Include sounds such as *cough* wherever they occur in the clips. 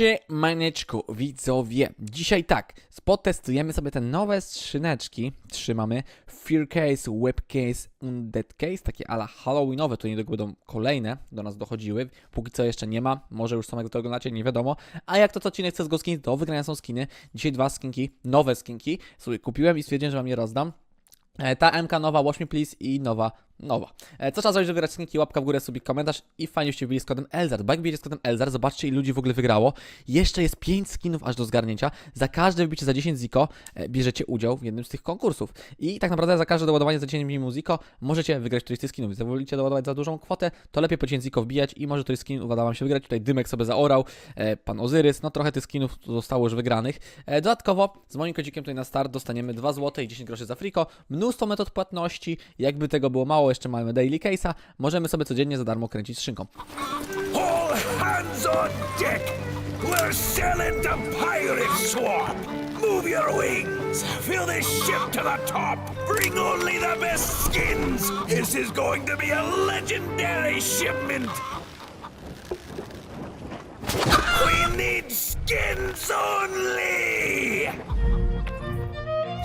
Siemaneczku, widzowie. Dzisiaj tak, potestujemy sobie te nowe skrzyneczki. Trzymamy Fear Case, Web Case, Undead Case, takie ala Halloweenowe, to niedługo będą kolejne, do nas dochodziły. Póki co jeszcze nie ma, może już samego to oglądacie, nie wiadomo. A jak to co odcinek CSGO Skins, do wygrania są skiny. Dzisiaj dwa skinki, nowe skinki, sobie kupiłem i stwierdziłem, że wam je rozdam. E, Ta MK nowa, Watch Me Please i nowa, nowa. E, Co trzeba zrobić, żeby wygrać skrzynki? Łapka w górę, subik, komentarz i fajnie się wbili z kodem Elzar. Bo jak z kodem Elzar, zobaczcie ile ludzi w ogóle wygrało. Jeszcze jest 5 skinów aż do zgarnięcia. Za każde wybicie za 10 ziko e, bierzecie udział w jednym z tych konkursów. I tak naprawdę za każde doładowanie za 10 minimum ziko możecie wygrać któryś z tych skinów. Jeżeli wolicie doładować za dużą kwotę, to lepiej po 10 ziko wbijać i może któryś skin uda wam się wygrać. Tutaj Dymek sobie zaorał, e, pan Ozyrys, no trochę tych skinów zostało już wygranych. Dodatkowo z moim kodzikiem tutaj na start dostaniemy 2 zł i 10 groszy za friko, mnóstwo metod płatności, jakby tego było mało, jeszcze mamy daily case'a, możemy sobie codziennie za darmo kręcić skrzynką. All hands on deck! We're sailing to Pirate Swamp! Move your wings! Fill this ship to the top! Bring only the best skins! This is going to be a legendary shipment! We need skins only!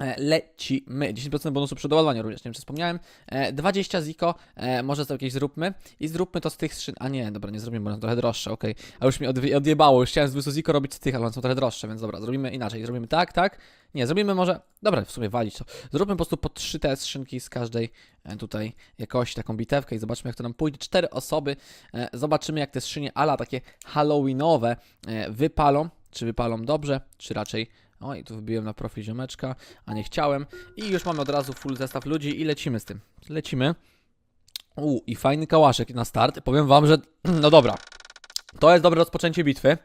E, Lecimy. 10% bonusu przy doładowaniu również, nie wiem czy wspomniałem. E, 20 ziko, e, może to jakieś zróbmy. I zróbmy to z tych skrzyn. A nie, dobra, nie zrobimy, bo one trochę droższe, okej. A już mi odjebało, już chciałem z 20 ziko robić z tych, ale one są trochę droższe, więc dobra, zrobimy inaczej. Zrobimy tak, tak. Nie, zrobimy może. Dobra, w sumie walić to. Zróbmy po prostu po 3 te skrzynki z każdej e, tutaj jakoś taką bitewkę i zobaczmy jak to nam pójdzie. Cztery osoby. E, zobaczymy jak te skrzynie ala takie halloweenowe e, wypalą. Czy wypalą dobrze, czy raczej Oj, tu wybiłem na profil ziomeczka, a nie chciałem. I już mamy od razu full zestaw ludzi i lecimy z tym. Lecimy. U, i fajny kałaszek na start. Powiem wam, że *clears throat* no dobra. To jest dobre rozpoczęcie bitwy.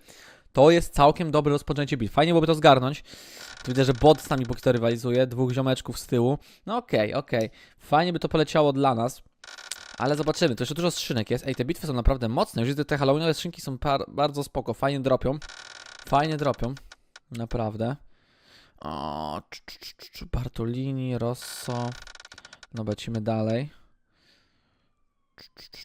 To jest całkiem dobre rozpoczęcie bitwy. Fajnie byłoby to zgarnąć. Tu widzę, że bot z nami to rywalizuje. Dwóch ziomeczków z tyłu. No okej, okej. Fajnie by to poleciało dla nas. Ale zobaczymy, to jeszcze dużo skrzynek jest. Ej, te bitwy są naprawdę mocne. Już widzę, te halloweenowe skrzynki są bardzo spoko. Fajnie dropią. Fajnie dropią. Naprawdę. O, Bartolini, Rosso. No, lecimy dalej.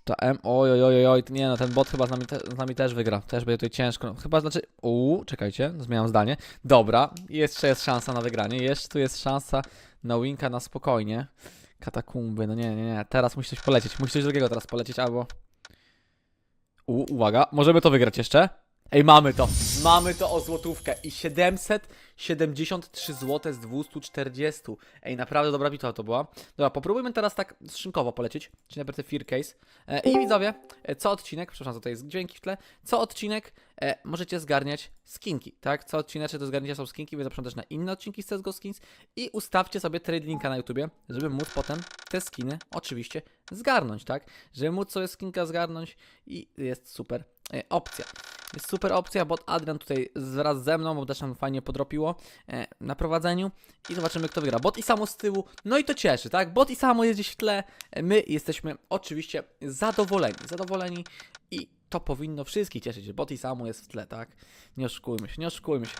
Ta M. Oj, oj, oj, oj, nie no, ten bot chyba z nami, te, z nami też wygra. Też będzie tutaj ciężko. No, chyba znaczy. Uuu, czekajcie, zmieniam zdanie. Dobra, jeszcze jest szansa na wygranie. Jeszcze tu jest szansa na winka na spokojnie. Katakumby, no nie, nie, nie. Teraz musi coś polecieć. Musi coś drugiego teraz polecieć, albo. U, uwaga, możemy to wygrać jeszcze. Ej, mamy to. Mamy to o złotówkę. I 773 zł z 240. Ej, naprawdę dobra bitwa to była. Dobra, popróbujmy teraz tak szynkowo polecieć. Czyli najpierw Fear Case. E, I widzowie, e, co odcinek, przepraszam, tutaj jest dźwięki w tle. Co odcinek e, możecie zgarniać skinki, tak? Co odcineczek do zgarnięcia są skinki, więc zapraszam też na inne odcinki z CSGO Skins. I ustawcie sobie trade linka na YouTubie, żeby móc potem te skiny oczywiście zgarnąć, tak? Żeby móc sobie skinka zgarnąć i jest super e, opcja. Jest super opcja, bo Adrian tutaj wraz ze mną, bo też nam fajnie podropiło e, na prowadzeniu i zobaczymy kto wygra. Bot i samo z tyłu, no i to cieszy, tak? Bot i samo jest gdzieś w tle, e, my jesteśmy oczywiście zadowoleni, zadowoleni i to powinno wszystkich cieszyć, bot i samo jest w tle, tak? Nie oszukujmy się, nie oszukujmy się.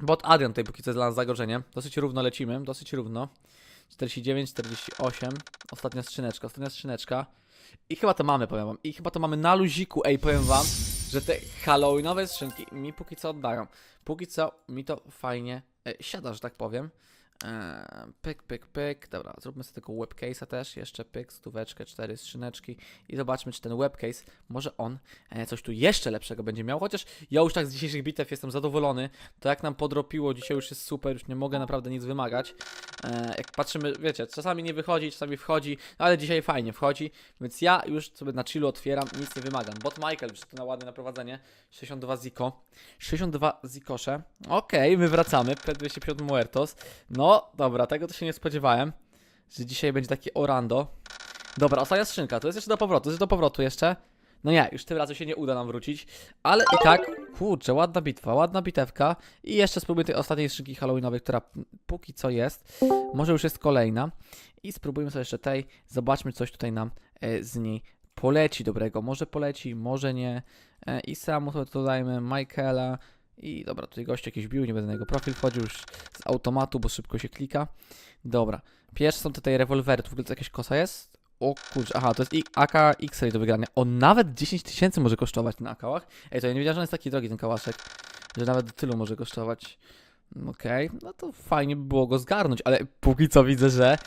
Bot Adrian tutaj póki co jest dla nas zagrożeniem, dosyć równo lecimy, dosyć równo. 49, 48, ostatnia skrzyneczka, ostatnia skrzyneczka. I chyba to mamy, powiem wam. I chyba to mamy na luziku, ej, powiem wam, że te halloweenowe skrzynki mi póki co oddają. Póki co mi to fajnie e, siada, że tak powiem. E, pyk, pyk, pyk. Dobra, zróbmy sobie tylko webcase'a też. Jeszcze pyk, stóweczkę, cztery skrzyneczki. I zobaczmy, czy ten webcase, może on e, coś tu jeszcze lepszego będzie miał. Chociaż ja już tak z dzisiejszych bitew jestem zadowolony. To jak nam podropiło, dzisiaj już jest super, już nie mogę naprawdę nic wymagać. E, jak patrzymy, wiecie, czasami nie wychodzi, czasami wchodzi, no ale dzisiaj fajnie wchodzi, więc ja już sobie na chillu otwieram, nic nie wymagam. Bot Michael wszedł na ładne naprowadzenie, 62 ziko, 62 zikosze, okej, my wracamy, P250 Muertos, no dobra, tego to się nie spodziewałem, że dzisiaj będzie takie orando. Dobra, ostatnia skrzynka, to jest jeszcze do powrotu, to jest do powrotu jeszcze. No nie, już tym razem się nie uda nam wrócić, ale i tak, kurczę, ładna bitwa, ładna bitewka. I jeszcze spróbuję tej ostatniej skrzynki halloweenowej, która póki co jest, może już jest kolejna. I spróbujmy sobie jeszcze tej, zobaczmy coś tutaj nam e, z niej poleci dobrego, może poleci, może nie. E, i samo sobie dodajmy. Michaela, I dobra, tutaj gość jakiś bił, nie będę na jego profil wchodził już z automatu, bo szybko się klika. Dobra, pierwsze są tutaj rewolwery, tu w ogóle jakaś kosa jest? O kurczę, aha, to jest AK X-Ray do wygrania. On nawet 10 tysięcy może kosztować ten akałach. Ej, to ja nie wiedziałem, że on jest taki drogi ten kałaszek, że nawet tylu może kosztować. Mm, Okej, no to fajnie by było go zgarnąć, ale póki co widzę, że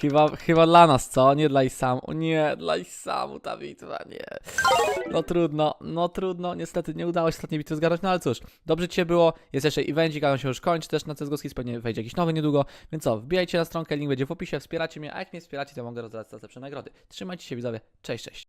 chyba, chyba dla nas, co? Nie dla Isamu. Nie, dla Isamu ta bitwa, nie. No trudno, no trudno, niestety nie udało się ostatniej bitwy zgarnąć, no ale cóż, dobrze Cię było, jest jeszcze evencik, on się już kończy też na CSGO Skills, pewnie wejdzie jakiś nowy niedługo, więc co, wbijajcie na stronkę, link będzie w opisie, wspieracie mnie, a jak mnie wspieracie, to mogę rozdać za lepsze nagrody. Trzymajcie się widzowie, cześć, cześć.